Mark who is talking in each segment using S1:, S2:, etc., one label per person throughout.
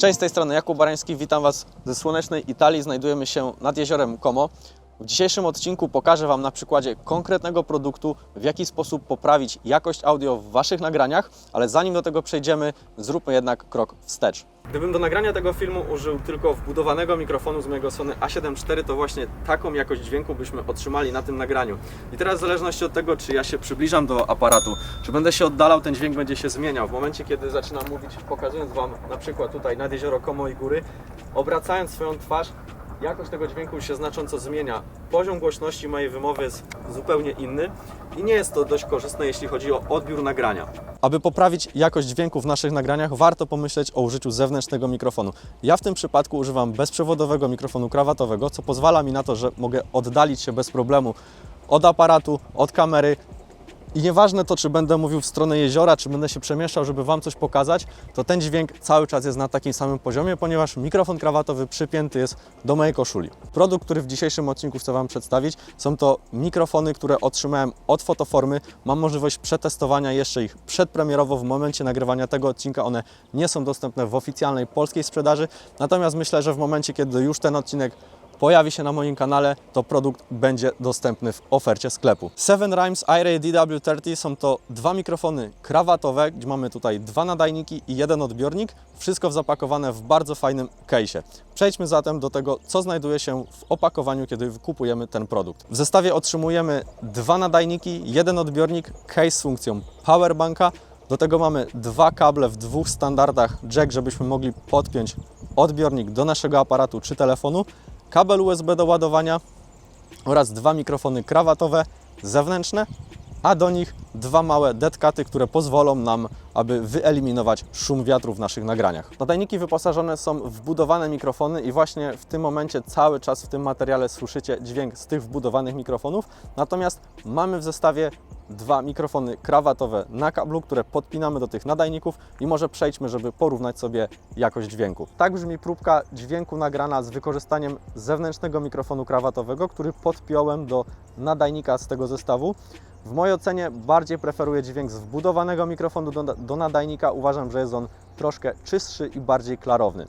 S1: Cześć, z tej strony Jakub Barański, witam Was ze słonecznej Italii. Znajdujemy się nad jeziorem Como. W dzisiejszym odcinku pokażę Wam na przykładzie konkretnego produktu, w jaki sposób poprawić jakość audio w Waszych nagraniach, ale zanim do tego przejdziemy, zróbmy jednak krok wstecz. Gdybym do nagrania tego filmu użył tylko wbudowanego mikrofonu z mojego Sony A7 IV, to właśnie taką jakość dźwięku byśmy otrzymali na tym nagraniu. I teraz w zależności od tego, czy ja się przybliżam do aparatu, czy będę się oddalał, ten dźwięk będzie się zmieniał. W momencie, kiedy zaczynam mówić, pokazując Wam na przykład tutaj nad jezioro Como i góry, obracając swoją twarz, jakość tego dźwięku się znacząco zmienia. Poziom głośności mojej wymowy jest zupełnie inny i nie jest to dość korzystne, jeśli chodzi o odbiór nagrania. Aby poprawić jakość dźwięku w naszych nagraniach, warto pomyśleć o użyciu zewnętrznego mikrofonu. Ja w tym przypadku używam bezprzewodowego mikrofonu krawatowego, co pozwala mi na to, że mogę oddalić się bez problemu od aparatu, od kamery, i nieważne to, czy będę mówił w stronę jeziora, czy będę się przemieszczał, żeby Wam coś pokazać, to ten dźwięk cały czas jest na takim samym poziomie, ponieważ mikrofon krawatowy przypięty jest do mojej koszuli. Produkt, który w dzisiejszym odcinku chcę Wam przedstawić, są to mikrofony, które otrzymałem od Fotoformy. Mam możliwość przetestowania jeszcze ich przedpremierowo w momencie nagrywania tego odcinka. One nie są dostępne w oficjalnej polskiej sprzedaży, natomiast myślę, że w momencie, kiedy już ten odcinek pojawi się na moim kanale, to produkt będzie dostępny w ofercie sklepu. Seven Rhymes iRay DW30 są to dwa mikrofony krawatowe, gdzie mamy tutaj dwa nadajniki i jeden odbiornik. Wszystko zapakowane w bardzo fajnym case'ie. Przejdźmy zatem do tego, co znajduje się w opakowaniu, kiedy kupujemy ten produkt. W zestawie otrzymujemy dwa nadajniki, jeden odbiornik, case z funkcją powerbanka, do tego mamy dwa kable w dwóch standardach jack, żebyśmy mogli podpiąć odbiornik do naszego aparatu czy telefonu, kabel USB do ładowania oraz dwa mikrofony krawatowe zewnętrzne, a do nich dwa małe deadcaty, które pozwolą nam, aby wyeliminować szum wiatru w naszych nagraniach. Nadajniki wyposażone są w wbudowane mikrofony i właśnie w tym momencie cały czas w tym materiale słyszycie dźwięk z tych wbudowanych mikrofonów. Natomiast mamy w zestawie dwa mikrofony krawatowe na kablu, które podpinamy do tych nadajników i może przejdźmy, żeby porównać sobie jakość dźwięku. Tak brzmi próbka dźwięku nagrana z wykorzystaniem zewnętrznego mikrofonu krawatowego, który podpiąłem do nadajnika z tego zestawu. W mojej ocenie bardziej preferuję dźwięk z wbudowanego mikrofonu do, do nadajnika. Uważam, że jest on troszkę czystszy i bardziej klarowny.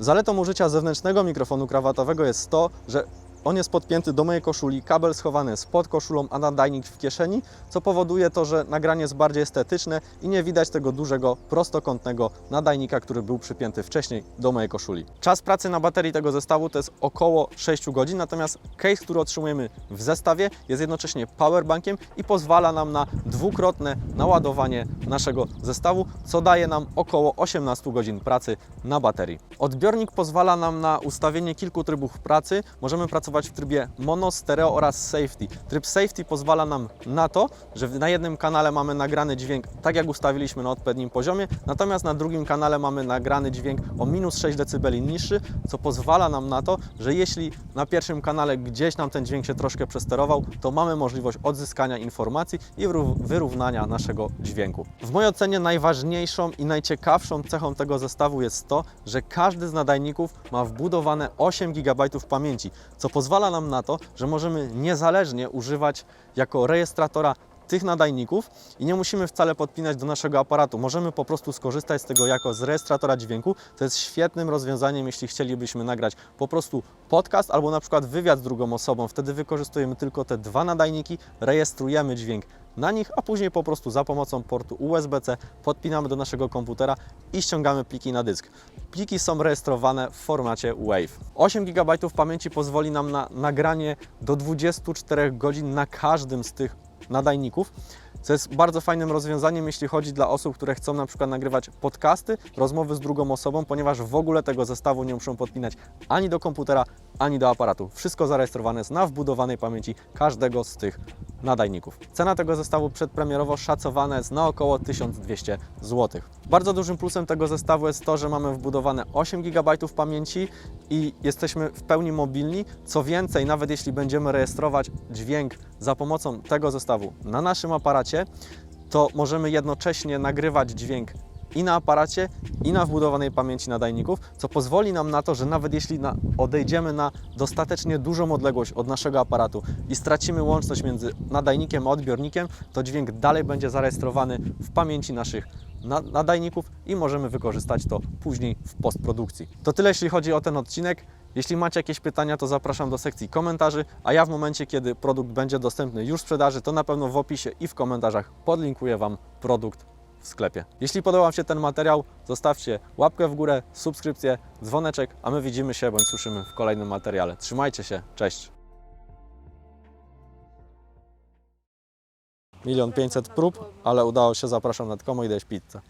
S1: Zaletą użycia zewnętrznego mikrofonu krawatowego jest to, że on jest podpięty do mojej koszuli, kabel schowany jest pod koszulą, a nadajnik w kieszeni, co powoduje to, że nagranie jest bardziej estetyczne i nie widać tego dużego, prostokątnego nadajnika, który był przypięty wcześniej do mojej koszuli. Czas pracy na baterii tego zestawu to jest około 6 godzin, natomiast case, który otrzymujemy w zestawie jest jednocześnie powerbankiem i pozwala nam na dwukrotne naładowanie naszego zestawu, co daje nam około 18 godzin pracy na baterii. Odbiornik pozwala nam na ustawienie kilku trybów pracy. Możemy pracować w trybie mono, stereo oraz safety. Tryb safety pozwala nam na to, że na jednym kanale mamy nagrany dźwięk tak jak ustawiliśmy na odpowiednim poziomie, natomiast na drugim kanale mamy nagrany dźwięk o minus 6 dB niższy, co pozwala nam na to, że jeśli na pierwszym kanale gdzieś nam ten dźwięk się troszkę przesterował, to mamy możliwość odzyskania informacji i wyrównania naszego dźwięku. W mojej ocenie najważniejszą i najciekawszą cechą tego zestawu jest to, że każdy z nadajników ma wbudowane 8 GB pamięci, co pozwala nam na to, że możemy niezależnie używać jako rejestratora tych nadajników i nie musimy wcale podpinać do naszego aparatu. Możemy po prostu skorzystać z tego jako z rejestratora dźwięku. To jest świetnym rozwiązaniem, jeśli chcielibyśmy nagrać po prostu podcast albo na przykład wywiad z drugą osobą. Wtedy wykorzystujemy tylko te dwa nadajniki, rejestrujemy dźwięk na nich, a później po prostu za pomocą portu USB-C podpinamy do naszego komputera i ściągamy pliki na dysk. Pliki są rejestrowane w formacie WAV. 8 GB pamięci pozwoli nam na nagranie do 24 godzin na każdym z tych nadajników, co jest bardzo fajnym rozwiązaniem, jeśli chodzi dla osób, które chcą na przykład nagrywać podcasty, rozmowy z drugą osobą, ponieważ w ogóle tego zestawu nie muszą podpinać ani do komputera, ani do aparatu. Wszystko zarejestrowane jest na wbudowanej pamięci każdego z tych nadajników. Cena tego zestawu przedpremierowo szacowana jest na około 1200 zł. Bardzo dużym plusem tego zestawu jest to, że mamy wbudowane 8 GB pamięci i jesteśmy w pełni mobilni. Co więcej, nawet jeśli będziemy rejestrować dźwięk za pomocą tego zestawu na naszym aparacie, to możemy jednocześnie nagrywać dźwięk i na aparacie, i na wbudowanej pamięci nadajników, co pozwoli nam na to, że nawet jeśli na, odejdziemy na dostatecznie dużą odległość od naszego aparatu i stracimy łączność między nadajnikiem a odbiornikiem, to dźwięk dalej będzie zarejestrowany w pamięci naszych na- nadajników i możemy wykorzystać to później w postprodukcji. To tyle, jeśli chodzi o ten odcinek. Jeśli macie jakieś pytania, to zapraszam do sekcji komentarzy, a ja w momencie, kiedy produkt będzie dostępny już w sprzedaży, to na pewno w opisie i w komentarzach podlinkuję Wam produkt w sklepie. Jeśli podobał Wam się ten materiał, zostawcie łapkę w górę, subskrypcję, dzwoneczek, a my widzimy się bądź słyszymy w kolejnym materiale. Trzymajcie się, cześć! Milion pięćset prób, ale udało się, zapraszam na Komo i dać pizzę.